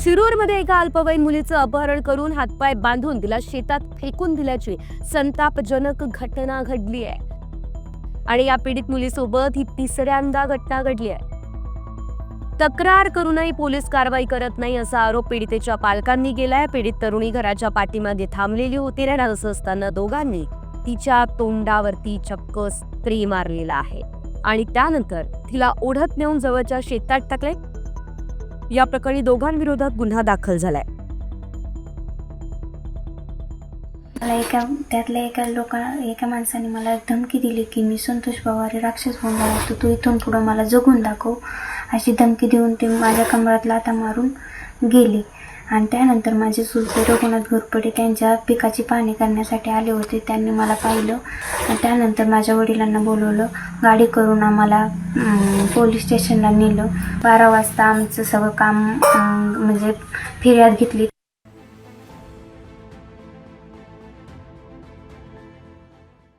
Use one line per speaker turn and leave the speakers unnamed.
शिरूरमध्ये एका अल्पवयीन मुलीचं अपहरण करून हातपाय बांधून तिला शेतात फेकून दिल्याची संतापजनक घटना घडली आहे. आणि या पीडित मुलीसोबत ही तिसऱ्यांदा घटना घडली आहे. तक्रार करूनही पोलीस कारवाई करत नाही असा आरोप पीडितेच्या पालकांनी केलाय. पीडित तरुणी घराच्या पाठीमागे थांबलेली होती. आणि असं असताना दोघांनी तिच्या तोंडावरती चक्क स्त्री मारलेला आहे. आणि त्यानंतर तिला ओढत नेऊन जवळच्या शेतात टाकले या प्रकरणी दोघांविरोधात गुन्हा दाखल झालाय.
मला एका त्यातल्या एका लोका एका माणसाने मला धमकी दिली की मी संतोष पवार हे राक्षस होऊन जाणार तर तू इथून पुढं मला जगून दाखव अशी धमकी देऊन ते माझ्या कमरात लाथा मारून गेले. आणि त्यानंतर माझे सुलते रघुनाथ घोरपडे त्यांच्या पिकाची पाहणी करण्यासाठी आले होते. त्यांनी मला पाहिलं आणि त्यानंतर माझ्या वडिलांना बोलवलं गाडी करून आम्हाला पोलीस स्टेशनला नेलं. बारा वाजता आमचं सगळं काम म्हणजे फिर्याद घेतली.